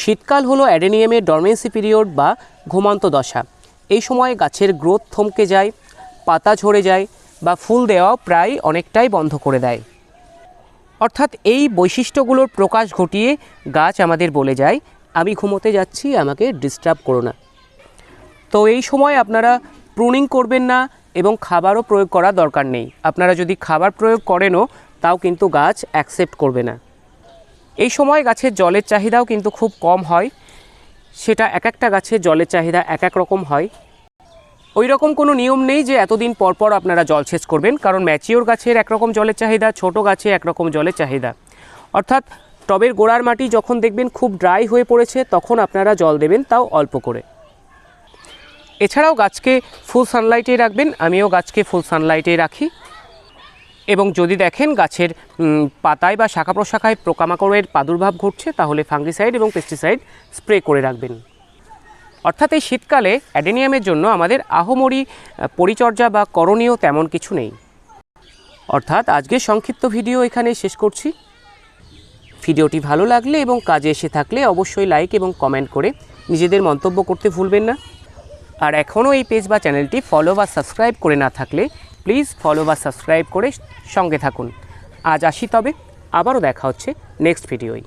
শীতকাল হলো অ্যাডেনিয়ামের dormancy period বা ঘুমন্ত দশা। এই সময় গাছের গ্রোথ থমকে যায়, পাতা ঝরে যায় বা ফুল দেওয়াও প্রায় অনেকটাই বন্ধ করে দেয়। অর্থাৎ এই বৈশিষ্ট্যগুলোর প্রকাশ ঘটিয়ে গাছ আমাদের বলে যায়, আমি ঘুমোতে যাচ্ছি, আমাকে ডিস্টার্ব করো না। তো এই সময় আপনারা প্রুনিং করবেন না এবং খাবারও প্রয়োগ করা দরকার নেই। আপনারা যদি খাবার প্রয়োগ করেনও, তাও কিন্তু গাছ অ্যাকসেপ্ট করবে না। এই সময় গাছের জলের চাহিদাও কিন্তু খুব কম হয়। সেটা এক একটা গাছের জলের চাহিদা এক এক রকম হয়। ওই রকম কোনো নিয়ম নেই যে এতদিন পর পর আপনারা জলসেচ করবেন, কারণ ম্যাচিওর গাছের একরকম জলের চাহিদা, ছোট গাছে একরকম জলের চাহিদা। অর্থাৎ টবের গোড়ার মাটি যখন দেখবেন খুব ড্রাই হয়ে পড়েছে, তখন আপনারা জল দেবেন তাও অল্প করে। এছাড়াও গাছকে ফুল সানলাইটে রাখবেন। আমিও গাছকে ফুল সানলাইটে রাখি। এবং যদি দেখেন গাছের পাতায় বা শাখা প্রশাখায় পোকামাকড়ের প্রাদুর্ভাব ঘটছে, তাহলে ফাঙ্গিসাইড এবং পেস্টিসাইড স্প্রে করে রাখবেন। অর্থাৎ এই শীতকালে অ্যাডেনিয়ামের জন্য আমাদের আহমরি পরিচর্যা বা করণীয় তেমন কিছু নেই। অর্থাৎ আজকের সংক্ষিপ্ত ভিডিও এখানে শেষ করছি। ভিডিওটি ভালো লাগলে এবং কাজে এসে থাকলে অবশ্যই লাইক এবং কমেন্ট করে নিজেদের মন্তব্য করতে ভুলবেন না। আর এখনও এই পেজ বা চ্যানেলটি ফলো বা সাবস্ক্রাইব করে না থাকলে প্লিজ ফলো বা সাবস্ক্রাইব করে সঙ্গে থাকুন। আজ আসি তবে, আবারও দেখা হচ্ছে নেক্সট ভিডিওয়